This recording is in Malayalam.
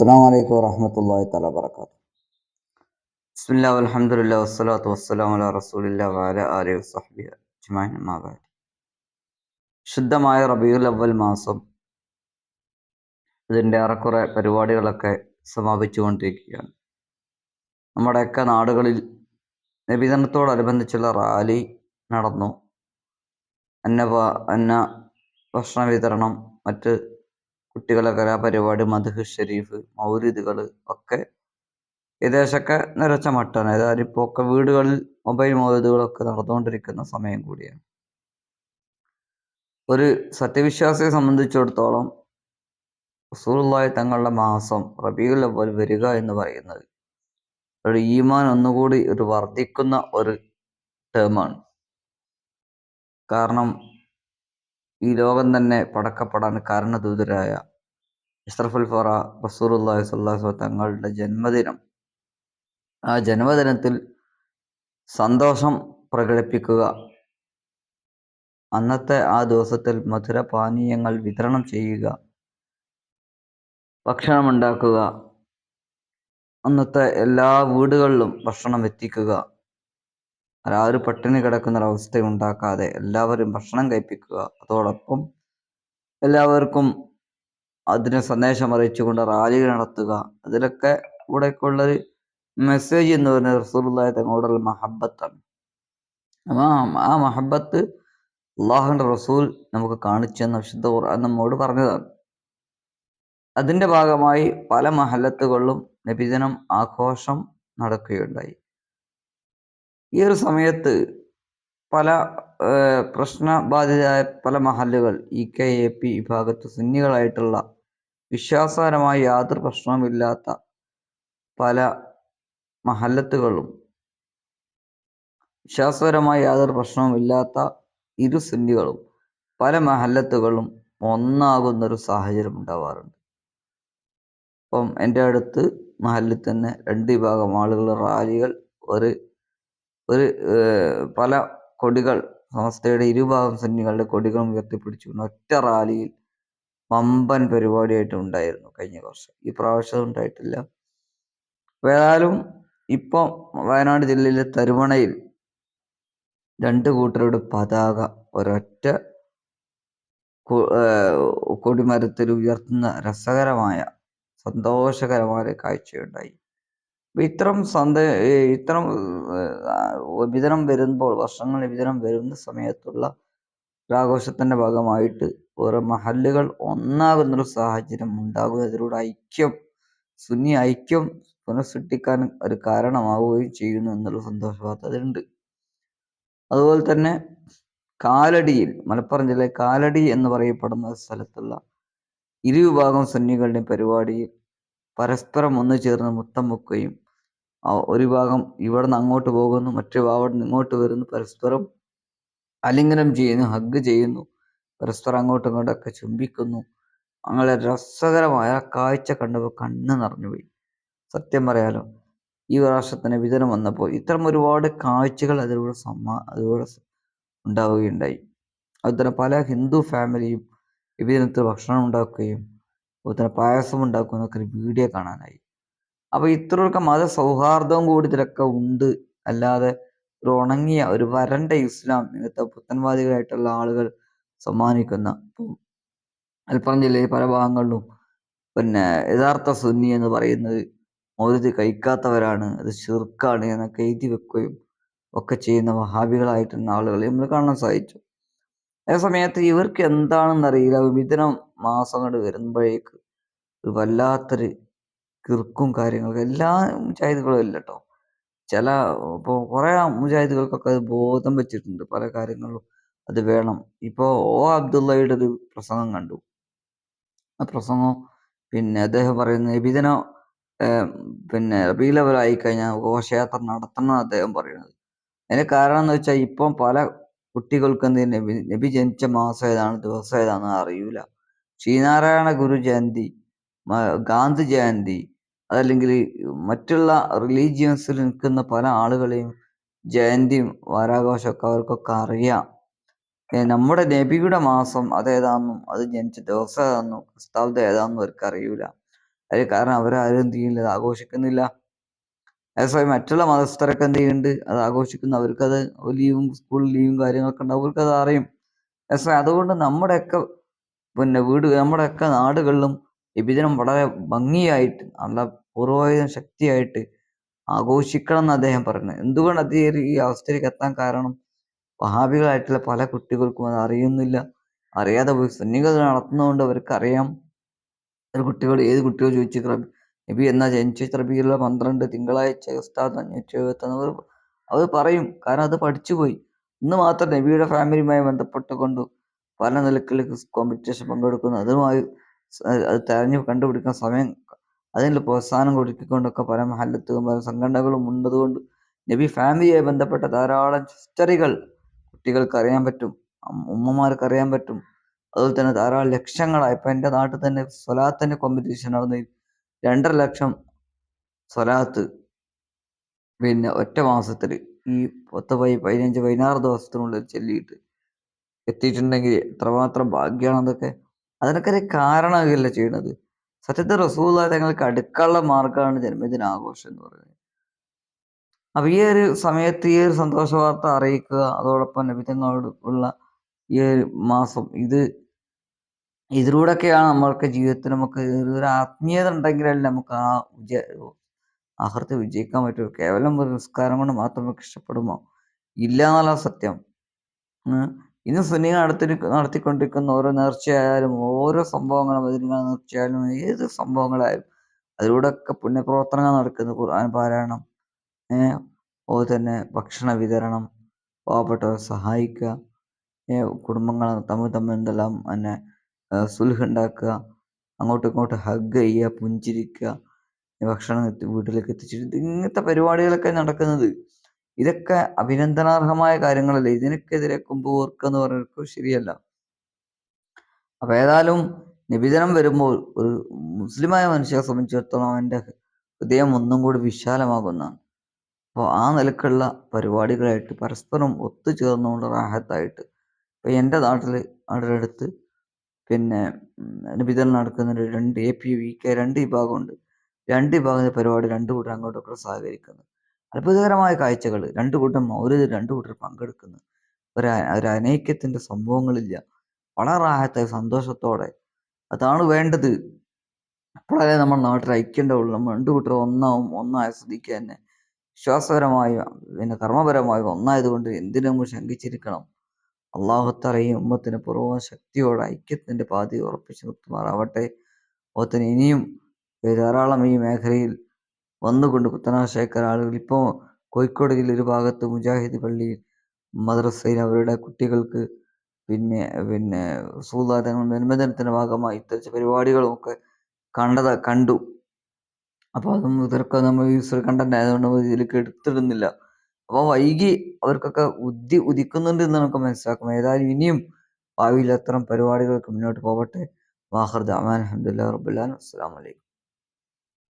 അസ്സാം വലൈക്കും വാഹമത്തല്ലാ തല വർക്കാത്തു ബിസ്മില്ലാ അൽഹംദുലില്ലാ വസ്സലാത്തു വസ്സലാമു അലാ റസൂലില്ലാ വഅല ആലിഹി വസഹ്ബിഹി അജ്മഈൻ അമ്മാ ബഅദ്. ശുദ്ധമായ റബീഉൽ അവൽ മാസം ഇതിന്റെ ഏറെക്കുറെ പരിപാടികളൊക്കെ സമാപിച്ചുകൊണ്ടിരിക്കുകയാണ്. നമ്മുടെയൊക്കെ നാടുകളിൽ നബിദിനത്തോടനുബന്ധിച്ചുള്ള റാലി നടന്നു. അന്ന അന്ന ഭക്ഷണ വിതരണം മറ്റ് കുട്ടികളെ കലാപരിപാടി മധുഹ് ഷെരീഫ് മൗലിദുകൾ ഒക്കെ ഏകദേശമൊക്കെ നിറച്ച മട്ടാണ്. ഏതായാലും ഇപ്പോൾ ഒക്കെ വീടുകളിൽ മൊബൈൽ മൗലിദുകളൊക്കെ നടന്നുകൊണ്ടിരിക്കുന്ന സമയം കൂടിയാണ്. ഒരു സത്യവിശ്വാസിയെ സംബന്ധിച്ചിടത്തോളം റസൂലുള്ളാഹി തങ്ങളുടെ മാസം റബീഉൽ അവൽ വരിക എന്ന് പറയുന്നത് ഒരു ഈമാൻ ഒന്നുകൂടി ഒരു വർദ്ധിക്കുന്ന ഒരു ടേമാണ് കാരണം ഈ ലോകം തന്നെ പടക്കപ്പെടാൻ കാരണദൂതരായ ഇസ്രഫുൽ ഫറ റസൂറുല്ലാഹി സ്വല്ലാഹു തങ്ങളുടെ ജന്മദിനം. ആ ജന്മദിനത്തിൽ സന്തോഷം പ്രകടിപ്പിക്കുക. അന്നത്തെ ആ ദിവസത്തിൽ മധുരപാനീയങ്ങൾ വിതരണം ചെയ്യുക. ഭക്ഷണം ഉണ്ടാക്കുക. അന്നത്തെ എല്ലാ വീടുകളിലും ഭക്ഷണം എത്തിക്കുക. ആരും പട്ടിണി കിടക്കുന്ന ഒരവസ്ഥ ഉണ്ടാക്കാതെ എല്ലാവരും ഭക്ഷണം കഴിപ്പിക്കുക. അതോടൊപ്പം എല്ലാവർക്കും അതിന് സന്ദേശം അറിയിച്ചുകൊണ്ട് റാലി നടത്തുക. അതിലൊക്കെ ഇവിടേക്കുള്ളൊരു മെസ്സേജ് എന്ന് പറയുന്നത് റസൂലുള്ളാഹി തങ്ങളോടുള്ള മഹബത്താണ്. അപ്പം ആ മഹബത്ത് അള്ളാഹുവിന്റെ റസൂൽ നമുക്ക് കാണിച്ചു തന്ന വിശുദ്ധ ഖുർആൻ നമ്മോട് പറഞ്ഞതാണ്. അതിന്റെ ഭാഗമായി പല മഹല്ലത്തുകളിലും നബിദിനം ആഘോഷം നടക്കുകയുണ്ടായി. ഈ ഒരു സമയത്ത് പല പ്രശ്നബാധിതരായ പല മഹല്ലുകൾ ഇ കെ എ പി വിഭാഗത്ത് സുന്നികളായിട്ടുള്ള വിശ്വാസപരമായി യാതൊരു പ്രശ്നവുമില്ലാത്ത പല മഹല്ലത്തുകളും വിശ്വാസപരമായി യാതൊരു പ്രശ്നവുമില്ലാത്ത ഇരു സുന്നികളും പല മഹല്ലത്തുകളും ഒന്നാകുന്ന ഒരു സാഹചര്യം ഉണ്ടാവാറുണ്ട്. അപ്പം എന്റെ അടുത്ത് മഹല്ലിൽ തന്നെ രണ്ട് വിഭാഗം ആളുകൾ റാലികൾ ഒരു ഒരു പല കൊടികൾ സമസ്തയുടെ ഇരുഭാഗം സൈന്യങ്ങളുടെ കൊടികളും ഉയർത്തിപ്പിടിച്ചു. ഒറ്റ റാലിയിൽ വമ്പൻ പരിപാടിയായിട്ട് ഉണ്ടായിരുന്നു കഴിഞ്ഞ വർഷം. ഈ പ്രാവശ്യം ഉണ്ടായിട്ടില്ല. ഏതായാലും ഇപ്പം വയനാട് ജില്ലയിലെ തരുവണയിൽ രണ്ട് കൂട്ടരുടെ പതാക ഒരൊറ്റ കൊടിമരത്തിൽ ഉയർത്തുന്ന രസകരമായ സന്തോഷകരമായ കാഴ്ചയുണ്ടായി. ഇത്തരം സന്ത ഇത്തരം വിതരണം വരുമ്പോൾ വർഷങ്ങൾ വിതരണം വരുന്ന സമയത്തുള്ള ഒരാഘോഷത്തിന്റെ ഭാഗമായിട്ട് ഓരോ മഹല്ലുകൾ ഒന്നാകുന്നൊരു സാഹചര്യം ഉണ്ടാകുന്നതിലൂടെ ഐക്യം സുന്നി ഐക്യം പുനഃസൃഷ്ടിക്കാൻ ഒരു കാരണമാവുകയും ചെയ്യുന്നു എന്നുള്ള സന്തോഷവാർത്ത അതിലുണ്ട്. അതുപോലെ തന്നെ കാലടിയിൽ മലപ്പുറം ജില്ലയിൽ കാലടി എന്ന് പറയപ്പെടുന്ന സ്ഥലത്തുള്ള ഇരുവിഭാഗം സുന്നികളുടെയും പരിപാടിയിൽ പരസ്പരം ഒന്നു ചേർന്ന് മുത്തം വെക്കുകയും ഒരു ഭാഗം ഇവിടെ നിന്ന് അങ്ങോട്ട് പോകുന്നു മറ്റു ഭാഗം നിന്ന് ഇങ്ങോട്ട് വരുന്നു പരസ്പരം അലിംഗനം ചെയ്യുന്നു ഹഗ് ചെയ്യുന്നു പരസ്പരം അങ്ങോട്ടും ഇങ്ങോട്ടൊക്കെ ചുംബിക്കുന്നു. അങ്ങനെ രസകരമായ കാഴ്ച കണ്ടപ്പോൾ കണ്ണ് നിറഞ്ഞുപോയി സത്യം പറയാലോ ഈ വർഷത്തിന് വിതരണം വന്നപ്പോൾ ഇത്തരം ഒരുപാട് കാഴ്ചകൾ അതിലൂടെ സമ്മാ അതിലൂടെ ഉണ്ടാവുകയുണ്ടായി. അതുപോലെ പല ഹിന്ദു ഫാമിലിയും വിഭജനത്തിൽ ഭക്ഷണം ഉണ്ടാക്കുകയും അതുപോലെ പായസം ഉണ്ടാക്കുന്നൊക്കെ ഒരു വീഡിയോ കാണാനായി. അപ്പോൾ ഇത്രയൊക്കെ മത സൗഹാർദ്ദവും കൂടി ഇതിലൊക്കെ ഉണ്ട്. അല്ലാതെ ഒരു ഉണങ്ങിയ ഒരു വരണ്ട ഇസ്ലാം ഇങ്ങനത്തെ പുത്തൻവാദികളായിട്ടുള്ള ആളുകൾ സമ്മാനിക്കുന്ന മലപ്പുറം ജില്ലയിൽ പല ഭാഗങ്ങളിലും പിന്നെ യഥാർത്ഥ സുന്നി എന്ന് പറയുന്നത് മൗലൂദ് കഴിക്കാത്തവരാണ് അത് ശിർക്കാണ് എന്നൊക്കെ എഴുതി വെക്കുകയും ഒക്കെ ചെയ്യുന്ന വഹാബികളായിട്ടുള്ള ആളുകളെ നമ്മൾ കാണാൻ സാധിച്ചു. അതേ സമയത്ത് ഇവർക്ക് എന്താണെന്ന് അറിയില്ല മാസം കൊണ്ട് വരുമ്പോഴേക്ക് വല്ലാത്തൊരു കിർക്കും കാര്യങ്ങളൊക്കെ എല്ലാ മുജാഹിദുകളും ഇല്ല കേട്ടോ ചില ഇപ്പോൾ കുറേ മുജാഹിദുകൾക്കൊക്കെ അത് ബോധം വെച്ചിട്ടുണ്ട്. പല കാര്യങ്ങളും അത് വേണം. ഇപ്പോൾ ഓ അബ്ദുള്ളയുടെ ഒരു പ്രസംഗം കണ്ടു. ആ പ്രസംഗം പിന്നെ അദ്ദേഹം പറയുന്നത് നബിദിനം പിന്നെ റബീ ലെവലായി കഴിഞ്ഞാൽ ഘോഷയാത്ര നടത്തണം അദ്ദേഹം പറയുന്നത്. അതിന് കാരണം എന്ന് വെച്ചാൽ ഇപ്പം പല കുട്ടികൾക്ക് എന്ത് നബി നബി ജനിച്ച മാസം ഏതാണ് ദിവസം ഏതാണെന്ന് അറിയൂല. ശ്രീനാരായണ ഗുരു ജയന്തി ഗാന്ധി ജയന്തി അതല്ലെങ്കിൽ മറ്റുള്ള റിലീജിയൻസിൽ നിൽക്കുന്ന പല ആളുകളെയും ജയന്തിയും വാരാഘോഷമൊക്കെ അവർക്കൊക്കെ അറിയാം. നമ്മുടെ നബിയുടെ മാസം അതേതാണെന്നും അത് ജനിച്ച ദിവസം ഏതാണെന്നും ക്രിസ്താബ്ദം ഏതാണെന്നും അവർക്ക് അറിയൂല അതിന് കാരണം അവരാരും എന്ത് ആഘോഷിക്കുന്നില്ല. അതേസമയം മറ്റുള്ള മതസ്ഥരൊക്കെ എന്ത് ചെയ്യുന്നുണ്ട് അത് ആഘോഷിക്കുന്നു. അവർക്കത് ലീവും സ്കൂൾ ലീവും കാര്യങ്ങളൊക്കെ ഉണ്ടാവും. അവർക്കത് അറിയും. അതേസമയം അതുകൊണ്ട് നമ്മുടെയൊക്കെ പിന്നെ വീട് നമ്മുടെയൊക്കെ നാടുകളിലും വിഭജനം വളരെ ഭംഗിയായിട്ട് നല്ല പൂർവ ശക്തിയായിട്ട് ആഘോഷിക്കണം എന്ന് അദ്ദേഹം പറഞ്ഞു എന്തുകൊണ്ട് അദ്ദേഹം ഈ അവസ്ഥയിലേക്ക് എത്താൻ കാരണം വഹാബികളായിട്ടുള്ള പല കുട്ടികൾക്കും അത് അറിയുന്നില്ല. അറിയാതെ പോയി സുന്നികൾ നടത്തുന്നതുകൊണ്ട് അവർക്ക് അറിയാം കുട്ടികൾ ഏത് കുട്ടികൾ ചോദിച്ചു നബി എന്ന ജനിച്ച റബിയുള്ള പന്ത്രണ്ട് തിങ്കളാഴ്ച ഉസ്താദ് അഞ്ഞൂറ്റി അവർ പറയും. കാരണം അത് പഠിച്ചുപോയി ഇന്ന് മാത്രം നബിയുടെ ഫാമിലിയുമായി ബന്ധപ്പെട്ടുകൊണ്ട് പല നിലക്കിൽ കോമ്പറ്റീഷൻ പങ്കെടുക്കുന്നു. അതുമായി അത് തെരഞ്ഞു കണ്ടുപിടിക്കുന്ന സമയം അതിന് പ്രോത്സാഹനം കൊടുക്കൊണ്ടൊക്കെ പല മഹല്ലത്തും പല സംഘടനകളും ഉണ്ടതുകൊണ്ട് നബി ഫാമിലിയായി ബന്ധപ്പെട്ട ധാരാളം ഹിസ്റ്ററികൾ കുട്ടികൾക്ക് അറിയാൻ പറ്റും. ഉമ്മമാർക്ക് അറിയാൻ പറ്റും. അതുപോലെ തന്നെ ധാരാളം ലക്ഷങ്ങളായി ഇപ്പൊ എന്റെ നാട്ടിൽ തന്നെ സ്വലാത്തിന്റെ കോമ്പറ്റീഷൻ നടന്നു. രണ്ടര ലക്ഷം സ്വലാത്ത് പിന്നെ ഒറ്റ മാസത്തിൽ ഈ പത്ത് പൈ പതിനഞ്ച് പതിനാറ് ദിവസത്തിനുള്ളിൽ ചൊല്ലിയിട്ട് എത്തിയിട്ടുണ്ടെങ്കിൽ എത്രമാത്രം ഭാഗ്യമാണ് അതൊക്കെ അതിനൊക്കെ ഒരു കാരണമല്ല ചെയ്യണത്? സത്യത്തിൽ റസൂൽ തങ്ങൾക്ക് അടുക്കാനുള്ള മാർഗമാണ് ജന്മദിന ആഘോഷം എന്ന് പറയുന്നത്. അപ്പൊ ഈ ഒരു സമയത്ത് ഈ ഒരു സന്തോഷ വാർത്ത അറിയിക്കുക അതോടൊപ്പം നബിതങ്ങളോട് ഉള്ള ഈ ഒരു മാസം ഇത് ഇതിലൂടെയൊക്കെയാണ് നമ്മൾക്ക് ജീവിതത്തിൽ നമുക്ക് ഒരു ആത്മീയത ഉണ്ടെങ്കിലല്ലേ നമുക്ക് ആ വിജയ ആഹൃത്തെ വിജയിക്കാൻ പറ്റൂ. കേവലം ഒരു നിസ്കാരം കൊണ്ട് മാത്രം നമുക്ക് ഇഷ്ടപ്പെടുമോ? ഇല്ല എന്നുള്ള സത്യം ഇന്ന് സുനി നടത്തി നടത്തിക്കൊണ്ടിരിക്കുന്ന ഓരോ നേർച്ചയായാലും ഓരോ സംഭവങ്ങളും അതിനുള്ള നേർച്ചയായാലും ഏത് സംഭവങ്ങളായാലും അതിലൂടെയൊക്കെ പുണ്യപ്രവർത്തനങ്ങൾ നടക്കുന്നു. ഖുർആൻ പാരായണം അതുപോലെ തന്നെ ഭക്ഷണ വിതരണം പാവപ്പെട്ടവരെ സഹായിക്കുക കുടുംബങ്ങൾ തമ്മിൽ തമ്മിൽ എന്തെല്ലാം പിന്നെ സുൽഹ് ഉണ്ടാക്കുക അങ്ങോട്ടും ഇങ്ങോട്ടും ഹഗ് ചെയ്യുക പുഞ്ചിരിക്കുക ഭക്ഷണം വീട്ടിലേക്ക് എത്തിച്ചിട്ട് ഇങ്ങനത്തെ പരിപാടികളൊക്കെ നടക്കുന്നത്. ഇതൊക്കെ അഭിനന്ദനാർഹമായ കാര്യങ്ങളല്ലേ? ഇതിനൊക്കെതിരെ കുമ്പ് എന്ന് പറയുന്നത് ശരിയല്ല. അപ്പൊ ഏതായാലും നിബിധനം വരുമ്പോൾ ഒരു മുസ്ലിമായ മനുഷ്യരെ സംബന്ധിച്ചിടത്തോളം അവന്റെ ഹൃദയം ഒന്നും കൂടി വിശാലമാകുന്നതാണ്. അപ്പോൾ ആ നിലക്കുള്ള പരിപാടികളായിട്ട് പരസ്പരം ഒത്തുചേർന്നുകൊണ്ട് റാഹത്തായിട്ട് ഇപ്പം എന്റെ നാട്ടിൽ അടുത്ത് പിന്നെ വിതരണം നടക്കുന്ന രണ്ട് എ പി വി കെ രണ്ട് വിഭാഗമുണ്ട്. രണ്ട് വിഭാഗത്തെ പരിപാടി രണ്ട് കൂട്ടർ അങ്ങോട്ടൊക്കെ സഹകരിക്കുന്നു. അത്ഭുതകരമായ കാഴ്ചകൾ. രണ്ട് കൂട്ടം ഒരു രണ്ട് കൂട്ടർ പങ്കെടുക്കുന്നു. ഒരു അനൈക്യത്തിന്റെ സംഭവങ്ങളില്ല. വളരെ ആഹത്തെ സന്തോഷത്തോടെ. അതാണ് വേണ്ടത്. അപ്പോഴേ നമ്മൾ നാട്ടിൽ ഐക്യണ്ടാവുള്ളൂ നമ്മൾ രണ്ട് കൂട്ടർ ഒന്നാവും ഒന്നായി ശ്രദ്ധിക്കുക തന്നെ. വിശ്വാസപരമായും പിന്നെ കർമ്മപരമായും ഒന്നായതുകൊണ്ട് എന്തിനും നമ്മൾ ശങ്കിച്ചിരിക്കണം. അള്ളാഹുത്തറയും ഉമ്മത്തിന് പൂർവ ശക്തിയോടെ ഐക്യത്തിന്റെ പാതി ഉറപ്പിച്ചു നിർത്തുമാറാവട്ടെ. ഓത്തിന് ഇനിയും ധാരാളം ഈ മേഖലയിൽ വന്നുകൊണ്ട് പുത്തനാശേഖർ ആളുകൾ ഇപ്പോൾ കോഴിക്കോട് ജില്ല ഒരു ഭാഗത്ത് മുജാഹിദ് പള്ളിയിൽ മദ്രസയിൽ അവരുടെ കുട്ടികൾക്ക് പിന്നെ പിന്നെ സൂതാതങ്ങൾ ജന്മദിനത്തിന്റെ ഭാഗമായി ഇത്തരം പരിപാടികളും ഒക്കെ കണ്ടത് കണ്ടു. അപ്പോൾ അതും ഇതൊക്കെ നമ്മൾ യൂസർ കണ്ടന്റ് ആയതുകൊണ്ട് ഇതിലേക്ക് എടുത്തിടുന്നില്ല. അപ്പോൾ വൈകി അവർക്കൊക്കെ ബുദ്ധി ഉദിക്കുന്നുണ്ട് എന്ന് നമുക്ക് മനസ്സിലാക്കാം ഏതായാലും ഇനിയും ഭാവിയിൽ അത്തരം പരിപാടികൾക്ക് മുന്നോട്ട് പോകട്ടെ. വാഹർ ദാമാൻ അഹമ്മദില്ല റബുല്ലാൻ അസ്സാം വലൈക്കും